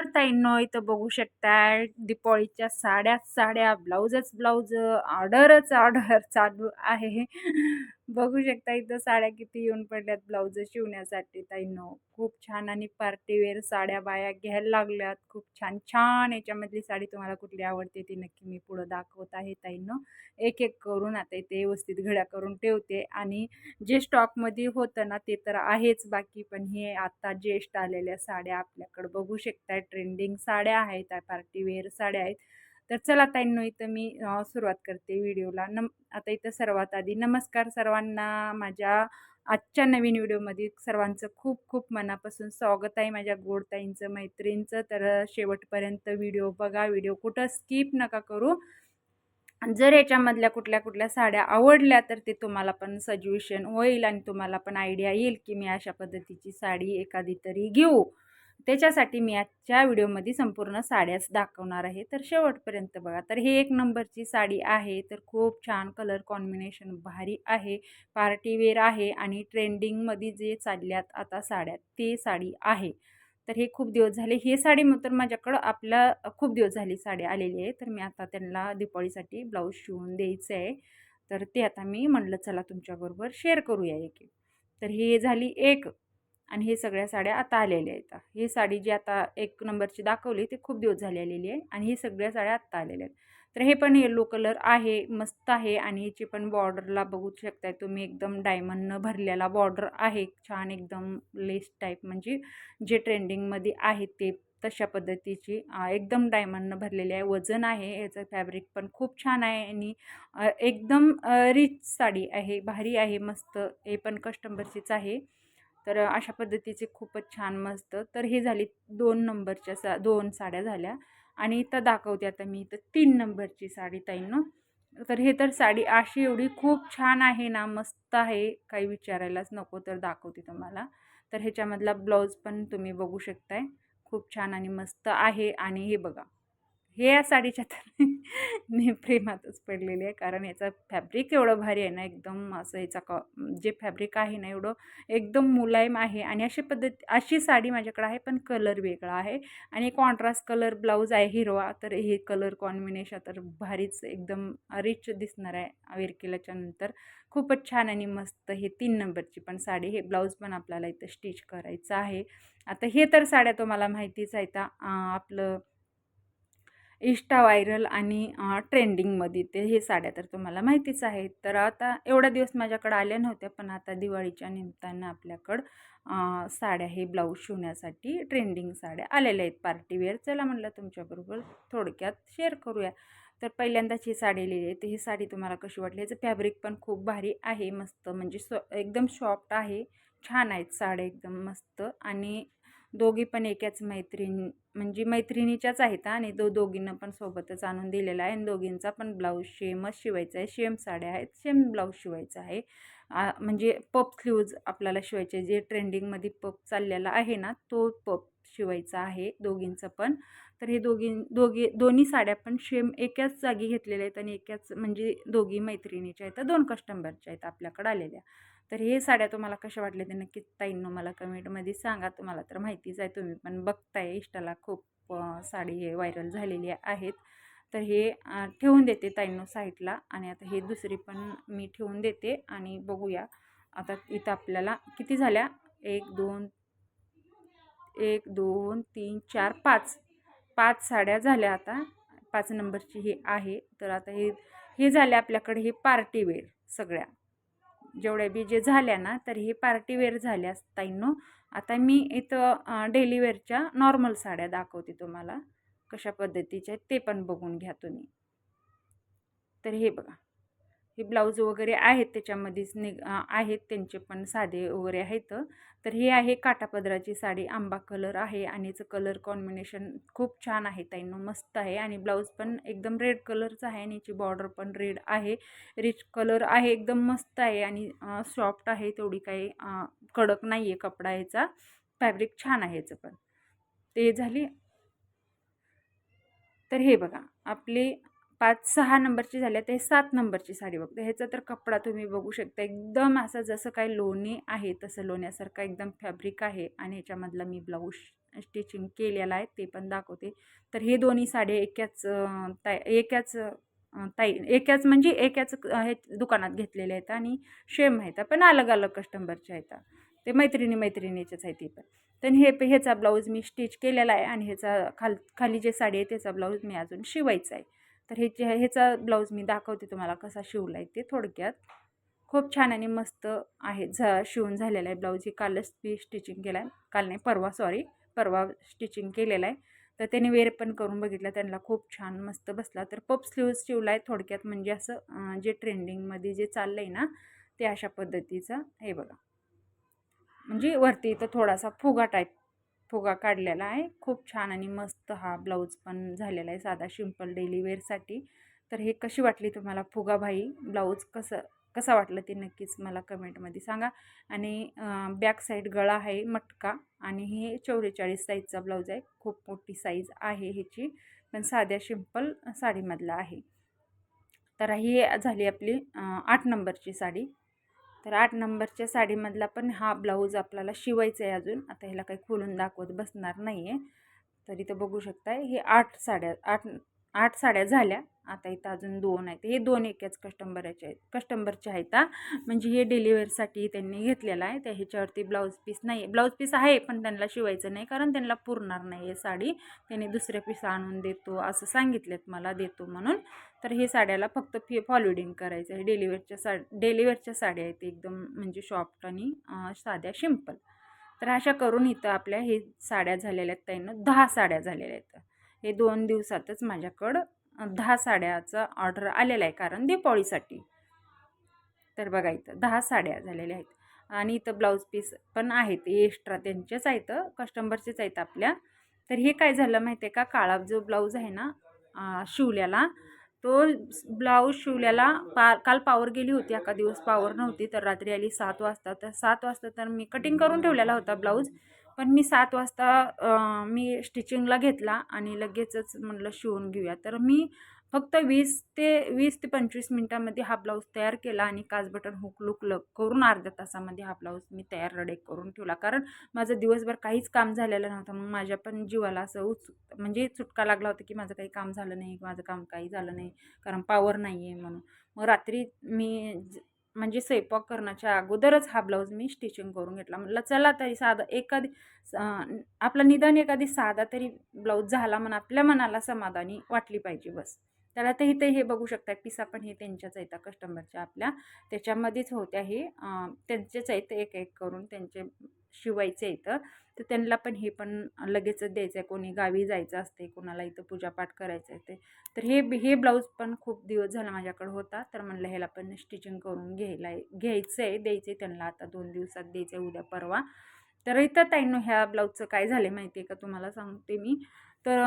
तर ताईंनो इथं बघू शकताय दीपावळीच्या साड्याच साड्या ब्लाऊजच ब्लाऊज ऑर्डरच ऑर्डर चालू आहे. बघू शकता इथं साड्या किती येऊन पडल्यात ब्लाऊज शिवण्यासाठी ताईंनो. खूप छान आणि पार्टीवेअर साड्या बाया घ्यायला लागल्यात. खूप छान छान याच्यामधली साडी तुम्हाला कुठली आवडते ती नक्की मी पुढं दाखवत आहे ताईंनो. एक एक करून आता इथे व्यवस्थित घड्या करून ठेवते आणि जे स्टॉकमध्ये होतं ना ते तर आहेच बाकी पण हे आत्ता ज्येष्ठ आलेल्या साड्या आपल्याकडं बघू शकताय ट्रेंडिंग साड्या आहेत पार्टीवेअर साड्या आहेत. तर चला ताईंनो इथं मी सुरुवात करते व्हिडिओला. नम आता इथं सर्वात आधी नमस्कार सर्वांना. माझ्या आजच्या नवीन व्हिडिओमध्ये सर्वांचं खूप खूप मनापासून स्वागत आहे माझ्या गोडताईंचं मैत्रींचं तर शेवटपर्यंत व्हिडिओ बघा व्हिडिओ कुठं स्किप नका करू. जर याच्यामधल्या कुठल्या कुठल्या साड्या आवडल्या तर ते तुम्हाला पण सजेशन होईल आणि तुम्हाला पण आयडिया येईल की मी अशा पद्धतीची साडी एखादी तरी घेऊ. त्याच्यासाठी मी आजच्या व्हिडिओमध्ये संपूर्ण साड्याच दाखवणार आहे. तर शेवटपर्यंत बघा. तर हे एक नंबरची साडी आहे. तर खूप छान कलर कॉम्बिनेशन भारी आहे. पार्टीवेअर आहे आणि ट्रेंडिंगमध्ये जे चालल्यात आता साड्या ते साडी आहे. तर हे खूप दिवस झाले. हे साडी तर माझ्याकडं आपल्या खूप दिवस झाली साडी आलेली आहे. तर मी आता त्यांना दिपाळीसाठी ब्लाऊज शिवून द्यायचं आहे. तर ते आता मी म्हणलं चला तुमच्याबरोबर शेअर करूया एक. तर हे झाली एक आणि हे सगळ्या साड्या आता आलेल्या आहेत. ही साडी जी आता एक नंबरची दाखवली ती खूप दिवस झाली आलेली आहे आणि ही सगळ्या साड्या आत्ता आलेल्या आहेत. तर हे पण येलो कलर आहे मस्त आहे आणि ह्याची पण बॉर्डरला बघू शकताय तुम्ही एकदम डायमंडनं भरलेला बॉर्डर आहे छान एकदम लेस टाईप म्हणजे जे ट्रेंडिंगमध्ये आहे ते तशा पद्धतीची एकदम डायमंडनं भरलेली आहे वजन आहे याचं फॅब्रिक पण खूप छान आहे आणि एकदम रिच साडी आहे भारी आहे मस्त हे पण कस्टमरचीच आहे. तर अशा पद्धतीचे खूपच छान मस्त. तर हे झाली दोन नंबरच्या सा दोन साड्या झाल्या आणि इथं दाखवते आता मी इथं तीन नंबरची साडी ताईंनो. तर हे तर साडी अशी एवढी खूप छान आहे ना मस्त आहे. काही विचारायलाच नको तर दाखवते तुम्हाला. तर ह्याच्यामधला ब्लाऊज पण तुम्ही बघू शकताय. खूप छान आणि मस्त आहे आणि हे बघा. हे या साडीच्या तर मी प्रेमातच पडलेली आहे. कारण याचं फॅब्रिक एवढं भारी आहे ना एकदम असं याचा क जे फॅब्रिक आहे ना एवढं एकदम मुलायम आहे. आणि अशी पद्धत अशी साडी माझ्याकडे आहे पण कलर वेगळा आहे. आणि कॉन्ट्रास्ट कलर ब्लाऊज आहे हिरवा तर हे कलर कॉम्बिनेशन तर भारीच एकदम रिच दिसणार आहे वेअर केल्याच्यानंतर. खूपच छान आणि मस्त हे तीन नंबरची पण साडी हे ब्लाऊज पण आपल्याला इथं स्टिच करायचं आहे. आता हे तर साड्या तुम्हाला माहितीच आहे आपलं इष्टा व्हायरल आणि ट्रेंडिंगमध्ये ते हे साड्या तर तुम्हाला माहितीच आहेत. तर आता एवढ्या दिवस माझ्याकडं आल्या नव्हत्या पण आता दिवाळीच्या निमित्तानं आपल्याकडं साड्या हे ब्लाऊज शिवण्यासाठी ट्रेंडिंग साड्या आलेल्या आहेत. पार्टीवेअर चला म्हटलं तुमच्याबरोबर थोडक्यात शेअर करूया. तर पहिल्यांदाच ही साडी लिहिली आहे. तर ही साडी तुम्हाला कशी वाटली? याचं फॅब्रिक पण खूप भारी आहे मस्त म्हणजे स एकदम सॉफ्ट आहे. छान आहेत साड्या एकदम मस्त. आणि दोघी पण एकाच मैत्रीण म्हणजे मैत्रिणीच्याच आहेत आणि दो दोघींना पण सोबतच आणून दिलेला आहे. आणि दोघींचा पण ब्लाऊज शेमच शिवायचा आहे. शेम साड्या आहेत सेम ब्लाऊज शिवायचा आहे. म्हणजे पप स्लीव्ज आपल्याला शिवायचे जे ट्रेंडिंगमध्ये पप चाललेला आहे ना तो पप शिवायचा आहे दोघींचं पण. तर हे दोघी दोघी दोन्ही साड्या पण शेम एकाच जागी घेतलेल्या आहेत आणि एकाच म्हणजे दोघी मैत्रिणीच्या आहेत. दोन कस्टमरच्या आहेत आपल्याकडे आलेल्या. तर हे साड्या तुम्हाला कशा वाटल्या ते नक्कीच ताईंनो मला कमेंटमध्ये सांगा. तुम्हाला तर माहितीच आहे तुम्ही पण बघताय. इष्टाला खूप साडी हे व्हायरल झालेली आहेत. तर हे ठेवून देते ताईंनो साईडला आणि आता हे दुसरी पण मी ठेवून देते आणि बघूया. आता इथं आपल्याला किती झाल्या? एक दोन एक दोन तीन चार पाच. पाच साड्या झाल्या आता. पाच नंबरची ही आहे. तर आता हे हे झाले आपल्याकडे हे पार्टीवेअर सगळ्या. जेवढ्या बी जे झाल्या ना तर हे पार्टीवेअर झाल्या ताईंनो. आता मी इथं डेलीवेअरच्या नॉर्मल साड्या दाखवते तुम्हाला. कशा पद्धतीच्या ते पण बघून घ्या तुम्ही. तर हे बघा. हे ब्लाऊज वगैरे आहेत त्याच्यामध्येच नि आहेत त्यांचे पण साधे वगैरे आहेत. तर हे आहे काटापदराची साडी आंबा कलर आहे आणि याचं कलर कॉम्बिनेशन खूप छान आहे ताईनो मस्त आहे आणि ब्लाऊज पण एकदम रेड कलरचं आहे आणि याची बॉर्डर पण रेड आहे. रिच कलर आहे एकदम मस्त आहे आणि सॉफ्ट आहे तेवढी काही कडक नाही आहे कपडा याचा. फॅब्रिक छान आहे याचं पण. ते झाली. तर हे बघा आपली पाच सहा नंबरची झाली ते सात नंबरची साडी बघते. ह्याचा तर कपडा तुम्ही बघू शकता एकदम असं जसं काही लोणी आहे तसं लोण्यासारखं एकदम फॅब्रिक आहे आणि ह्याच्यामधला मी ब्लाऊज स्टिचिंग केलेला आहे ते पण दाखवते. तर हे दोन्ही साड्या एकाच ताई एकाच ताई एकाच म्हणजे एकाच हे दुकानात घेतलेल्या आहेत आणि शेम आहेत पण अलग अलग कस्टमरच्या आहेत. ते मैत्रिणी मैत्रिणीचेच आहे ती पण. तर हे ह्याचा ब्लाऊज मी स्टिच केलेला आहे आणि ह्याचा खाल खाली जे साडी आहे त्याचा ब्लाऊज मी अजून शिवायचा आहे. तर हे जे ह्याचा ब्लाऊज मी दाखवते तुम्हाला कसा शिवला आहे ते थोडक्यात. खूप छान आणि मस्त आहे झ शिवून झालेला आहे ब्लाऊज. ही कालच मी स्टिचिंग केला आहे काल नाही परवा सॉरी परवा स्टिचिंग केलेला आहे. तर त्याने वेअर पण करून बघितलं त्यांना खूप छान मस्त बसला. तर पप स्लीव्ज शिवला आहे थोडक्यात म्हणजे असं जे ट्रेंडिंगमध्ये जे चाललं आहे ना ते अशा पद्धतीचं. हे बघा. म्हणजे वरती इथं थोडासा फुगा टाईप फुगा काढलेला आहे. खूप छान आणि मस्त हा ब्लाऊज पण झालेला आहे साधा सिंपल डेली वेअरसाठी तर हे कशी वाटली तुम्हाला फुगाबाई ब्लाऊज? कसं कसा वाटलं ते नक्कीच मला कमेंटमध्ये सांगा. आणि बॅक साईड गळा आहे मटका आणि हे चौवेचाळीस साईजचा ब्लाऊज आहे. खूप मोठी साईज आहे ह्याची. पण साध्या सिंपल साडीमधला आहे. तर ही झाली आपली आठ नंबरची साडी. तर आठ नंबरच्या साडीमधला पण हा ब्लाऊज आपल्याला शिवायचा आहे अजून. आता ह्याला काही खोलून दाखवत बसणार नाही आहे तर इथं बघू शकताय. हे आठ साड्या आठ आठ साड्या झाल्या. आता इथं अजून दोन आहेत. हे दोन एकाच कस्टमरचे आहेत. कस्टंबरचे आहेत म्हणजे हे डिलिव्हरीसाठी त्यांनी घेतलेलं आहे. त्या ह्याच्यावरती ब्लाऊज पीस नाही आहे ब्लाऊज पीस आहे पण त्यांना शिवायचं नाही कारण त्यांना पुरणार नाही आहे साडी. त्यांनी दुसऱ्या पीस आणून देतो असं सांगितलेत मला देतो म्हणून. तर हे साड्याला फक्त फी फॉलोडिंग करायचं आहे. डेलिव्हरच्या सा डेलिवरच्या साड्या आहेत एकदम म्हणजे शॉफ्ट आणि साध्या सिंपल तर अशा करून इथं आपल्या हे साड्या झालेल्या आहेत त्यानं दहा साड्या झालेल्या आहेत. हे दोन दिवसातच माझ्याकडं दहा साड्याचा ऑर्डर आलेला आहे कारण दीपावळीसाठी. तर बघा इथं दहा साड्या झालेल्या आहेत. आणि इथं ब्लाऊज पीस पण आहेत. एक्स्ट्रा त्यांचेच आहेत कस्टमरचेच आहेत आपल्या. तर हे काय झालं माहिती आहे का? काळा जो ब्लाऊज आहे ना शिवल्याला तो ब्लाऊज शिवल्याला पा काल पावर गेली होती एका दिवस पावर नव्हती तर रात्री आली सात वाजता. तर सात वाजता तर मी कटिंग करून ठेवलेला होता ब्लाऊज पण मी सात वाजता मी स्टिचिंगला घेतला आणि लगेचच म्हटलं शिवून घेऊया. तर मी फक्त वीस ते वीस ते पंचवीस मिनटामध्ये हा ब्लाऊज तयार केला आणि काज बटन हुक लुक लग करून अर्ध्या तासामध्ये हा ब्लाऊज मी तयार रडे करून ठेवला. कारण माझं दिवसभर काहीच काम झालेलं नव्हतं. मग माझ्या पण जीवाला असं उत्सुक म्हणजे चुटका लागला होता की माझं काही काम झालं नाही माझं काम काही झालं नाही कारण पावर नाही आहे म्हणून. मग रात्री मी ज- म्हणजे स्वयंपाक करण्याच्या अगोदरच हा ब्लाऊज मी स्टिचिंग करून घेतला. म्हटलं चला तरी साधा एखादी आपला निदान एखादी साधा तरी ब्लाऊज झाला म्हणून आपल्या मनाला समाधानी वाटली पाहिजे बस. त्याला ते इथे हे बघू शकता पिसा पण हे त्यांच्याच आहेत कस्टमरच्या आपल्या. त्याच्यामध्येच होत्या हे त्यांचेच आहेत एक एक करून त्यांचे शिवायचे आहेत. तर त्यांना पण हे पण लगेचच द्यायचं आहे कोणी गावी जायचं असते कोणाला इथं पूजापाठ करायचं आहे ते. तर हे हे ब्लाऊज पण खूप दिवस झाला माझ्याकडे होता. तर म्हणलं ह्याला पण स्टिचिंग करून घ्यायला घ्यायचं आहे द्यायचं आहे त्यांना. आता दोन दिवसात द्यायचं आहे उद्या परवा. तर इथं ताईनो ह्या ब्लाऊजचं काय झालं माहिती आहे का? तुम्हाला सांगते मी. तर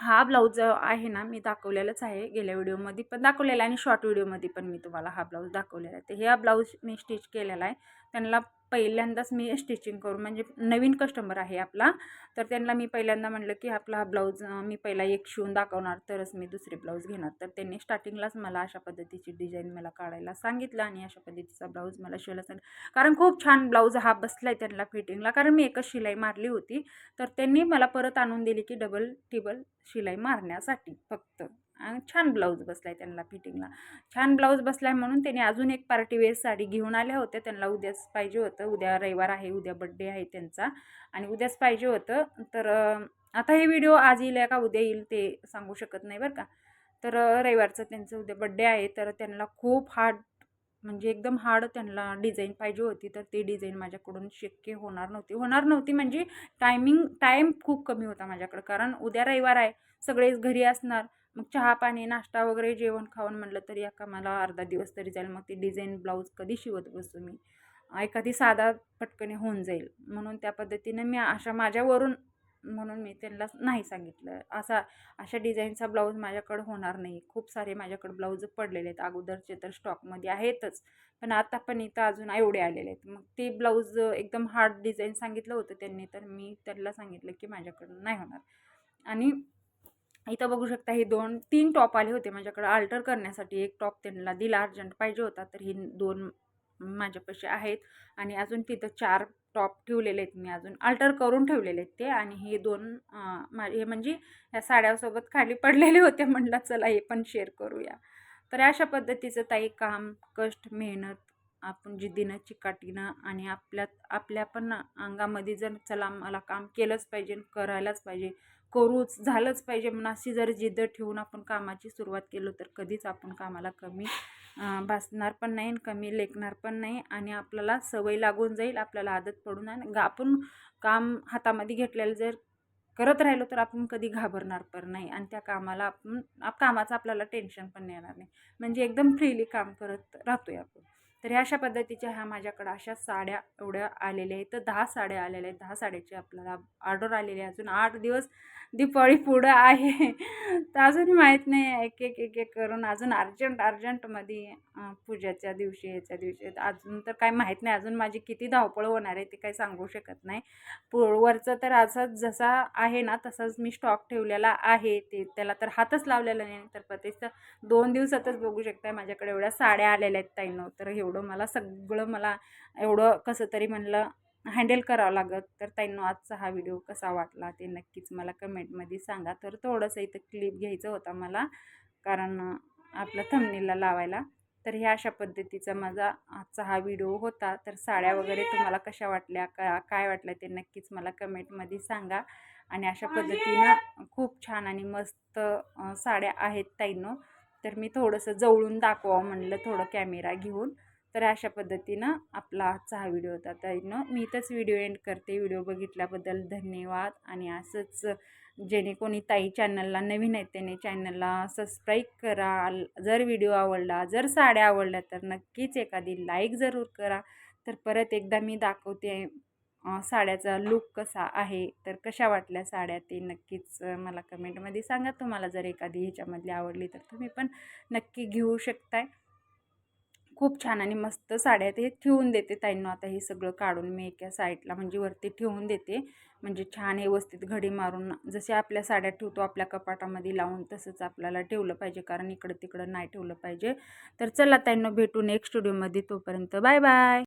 हा ब्लाऊज आहे ना मी दाखवलेलाच आहे. गेल्या व्हिडिओमध्ये पण दाखवलेला आहे आणि शॉर्ट व्हिडिओमध्ये पण मी तुम्हाला हा ब्लाऊज दाखवलेला आहे. तर ह्या हा ब्लाऊज मी स्टिच केलेला आहे. त्यांना पहिल्यांदाच मी स्टिचिंग करून म्हणजे नवीन कस्टमर आहे आपला तर त्यांना मी पहिल्यांदा म्हटलं की आपला हा ब्लाऊज मी पहिला एक शिवून दाखवणार तरच मी दुसरे ब्लाऊज घेणार. तर त्यांनी स्टार्टिंगलाच मला अशा पद्धतीची डिझाईन मला काढायला सांगितलं आणि अशा पद्धतीचा ब्लाऊज मला शिवायला सांगितलं कारण खूप छान ब्लाऊज हा बसला आहे त्यांना फिटिंगला कारण मी एकच शिलाई मारली होती. तर त्यांनी मला परत आणून दिली की डबल टिबल शिलाई मारण्यासाठी फक्त. छान ब्लाऊज बसला आहे त्यांना फिटिंगला. छान ब्लाऊज बसला आहे म्हणून त्यांनी अजून एक पार्टी वेअर साडी घेऊन आल्या होत्या. त्यांना उद्याच पाहिजे होतं. उद्या रविवार आहे उद्या बड्डे आहे त्यांचा. आणि उद्याच पाहिजे होतं. तर आता हे व्हिडिओ आज येईल का? उद्या येईल ते सांगू शकत नाही बरं का? तर रविवारचं त्यांचं उद्या बड्डे आहे. तर त्यांना खूप हार्ड म्हणजे एकदम हार्ड त्यांना डिझाईन पाहिजे होती. तर ती डिझाईन माझ्याकडून शक्य होणार नव्हती. होणार नव्हती म्हणजे टायमिंग टाईम खूप कमी होता माझ्याकडं. कारण उद्या रविवार आहे. सगळेच घरी असणार. मग चहा पाणी नाश्ता वगैरे जेवण खाऊन म्हटलं तरी एका मला अर्धा दिवस तरी जाईल मग ती डिझाईन ब्लाऊज कधी शिवत बसू मी? एखादी साधा पटकने होऊन जाईल. म्हणून त्या पद्धतीनं मी अशा माझ्यावरून म्हणून मी त्यांना नाही सांगितलं. असा अशा डिझाईनचा ब्लाऊज माझ्याकडं होणार नाही. खूप सारे माझ्याकडं ब्लाऊज पडलेले आहेत. अगोदरचे तर स्टॉकमध्ये आहेतच. पण आता पण इथं अजून एवढे आलेले आहेत. मग ते ब्लाऊज एकदम हार्ड डिझाईन सांगितलं होतं त्यांनी. तर मी त्यांना सांगितलं की माझ्याकडून नाही होणार. आणि इथं बघू शकता हे दोन तीन टॉप आले होते माझ्याकडे. अल्टर करण्यासाठी एक टॉप त्यांना दिला. अर्जंट पाहिजे होता तर हे दोन माझ्यापाशी आहेत. आणि अजून तिथं चार टॉप ठेवलेले आहेत. मी अजून अल्टर करून ठेवलेले आहेत ते. आणि हे दोन मा हे म्हणजे ह्या साड्यासोबत खाली पडलेले होते. म्हणलं चला हे पण शेअर करूया. तर अशा पद्धतीचं ताई काम कष्ट मेहनत आपण जिद्दीनं चिकाटीनं आणि आपल्यात आपल्या पण अंगामध्ये जर चला मला काम केलंच पाहिजे करायलाच पाहिजे करूच झालंच पाहिजे म्हणून अशी जर जिद्द ठेवून आपण कामाची सुरुवात केलो तर कधीच आपण कामाला कमी भासणार पण नाही आणि कमी लेखणार पण नाही आणि आपल्याला सवय लागून जाईल आपल्याला आदत पडून आणि आपण काम हातामध्ये घेतलेलं जर करत राहिलो तर आपण कधी घाबरणार पण नाही आणि त्या कामाला आपण आप- कामाचं आपल्याला टेन्शन पण येणार नाही. म्हणजे एकदम फ्रीली काम करत राहतोय आपण. तर ह्या अशा पद्धतीच्या ह्या माझ्याकडं अशा साड्या एवढ्या आलेल्या आहेत. तर दहा साड्या आलेल्या आहेत. दहा साड्याची आपल्याला ऑर्डर आलेली आहे. अजून आठ दिवस दिपावळी पुढं आहे. तर अजून माहीत नाही एक एक एक एक करून अजून अर्जंट अर्जंटमध्ये पूजेच्या पूजाच्या दिवशी याच्या दिवशी. तर अजून तर काय माहीत नाही अजून माझी किती धावपळ होणार आहे ते काही सांगू शकत नाही. पु वरचं तर असंच जसा आहे ना तसाच मी स्टॉक ठेवलेला आहे. ते त्याला तर हातच लावलेला नाही. तर प्रत्येक दोन दिवसातच बघू शकताय माझ्याकडे एवढ्या साड्या आलेल्या आहेत ताईनो. तर एवढं मला सगळं मला एवढं कसं तरी म्हणलं हँडल करावं लागत तर ताईंनो आजचा हा व्हिडिओ कसा वाटला ते नक्कीच मला कमेंटमध्ये सांगा. तर थोडंसं इथं क्लिप घ्यायचं होता मला कारण अं, आपलं थंबनेलला लावायला. तर ह्या अशा पद्धतीचा माझा आजचा हा व्हिडिओ होता. तर साड्या वगैरे तुम्हाला कशा वाटल्या का काय वाटल्या ते नक्कीच मला कमेंटमध्ये सांगा. आणि अशा पद्धतीनं खूप छान आणि मस्त साड्या आहेत ताईनो. तर मी थोडंसं जवळून दाखवावं म्हणलं थोडं कॅमेरा घेऊन. तर अशा पद्धतीनं आपला आजचा हा व्हिडिओ होता. ताईंनो मी इथंच व्हिडिओ एंड करते. व्हिडिओ बघितल्याबद्दल धन्यवाद. आणि असंच जेणे कोणी ताई चॅनलला नवीन आहेत त्याने चॅनलला सबस्क्राईब करा. जर व्हिडिओ आवडला जर साड्या आवडल्या तर नक्कीच एखादी लाईक जरूर करा. तर परत एकदा मी दाखवते साड्याचा लुक कसा आहे. तर कशा वाटल्या साड्या ते नक्कीच मला कमेंटमध्ये सांगा. तुम्हाला जर एखादी ह्याच्यामधली आवडली तर तुम्ही पण नक्की घेऊ शकताय. खूप छान आणि मस्त साड्या ते ठेवून देते ताईंना आता हे सगळं काढून मी एका साईडला म्हणजे वरती ठेवून देते. म्हणजे छान व्यवस्थित घडी मारून जसे आपल्या साड्या ठेवतो आपल्या कपाटामध्ये लावून तसंच आपल्याला ठेवलं पाहिजे. कारण इकडं तिकडं नाही ठेवलं पाहिजे. तर चला ताईंना भेटू नेक्स्ट स्टुडिओमध्ये तोपर्यंत बाय बाय.